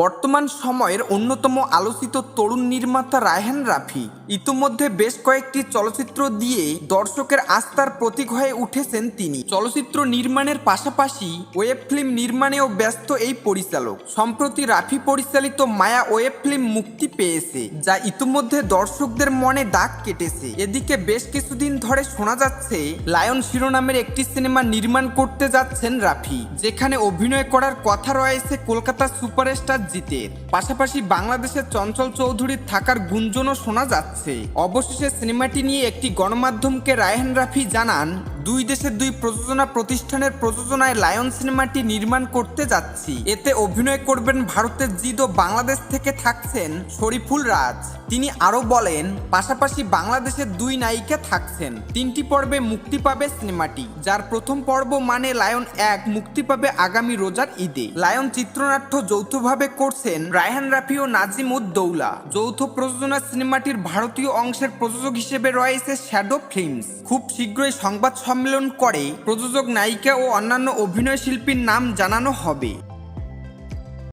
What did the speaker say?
বর্তমান সময়ের অন্যতম আলোচিত তরুণ নির্মাতা রায়হান রাফি ইতিমধ্যে বেশ কয়েকটি চলচ্চিত্র দিয়ে দর্শকের আস্থার প্রতীক হয়ে উঠেছেন তিনি। চলচ্চিত্র নির্মাণের পাশাপাশি ওয়েব ফিল্ম নির্মাণেও ব্যস্ত এই পরিচালক। সম্প্রতি রাফি পরিচালিত মায়া ওয়েব ফিল্ম মুক্তি পেয়েছে, যা ইতিমধ্যে দর্শকদের মনে দাগ কেটেছে। এদিকে বেশ কিছুদিন ধরে শোনা যাচ্ছে, লায়ন শিরোনামের একটি সিনেমা নির্মাণ করতে যাচ্ছেন রাফি, যেখানে অভিনয় করার কথা রয়েছে কলকাতার সুপারস্টার জিতের পাশাপাশি বাংলাদেশের চঞ্চল চৌধুরীর থাকার গুঞ্জনও শোনা যাচ্ছে। অবশেষে সিনেমাটি নিয়ে একটি গণমাধ্যমকে রায়হান রাফি জানান দুই দেশের দুই প্রযোজনা প্রতিষ্ঠানের প্রযোজনায় লায়ন সিনেমাটি নির্মাণ করতে যাচ্ছি। এতে অভিনয় করবেন ভারতের জিদ ও বাংলাদেশ থেকে থাকছেন শরীফুল রাজ। তিনি আরও বলেন, পাশাপাশি বাংলাদেশের দুই নায়িকা থাকছেন। তিনটি পর্বে মুক্তি পাবে সিনেমাটি, যার প্রথম পর্ব মানে লায়ন এক, মুক্তি পাবে আগামী রোজার ঈদে। লায়ন চিত্রনাট্য যৌথভাবে করছেন রায়হান রাফি ও নাজিম উদ্দৌলা যৌথ প্রযোজনা সিনেমাটির ভারতীয় অংশের প্রযোজক হিসেবে রয়েছে শ্যাডো ফিল্মস। খুব শীঘ্রই সংবাদ সম্মেলন করে প্রযোজক নায়িকা ও অন্যান্য অভিনয় শিল্পীর নাম জানানো হবে।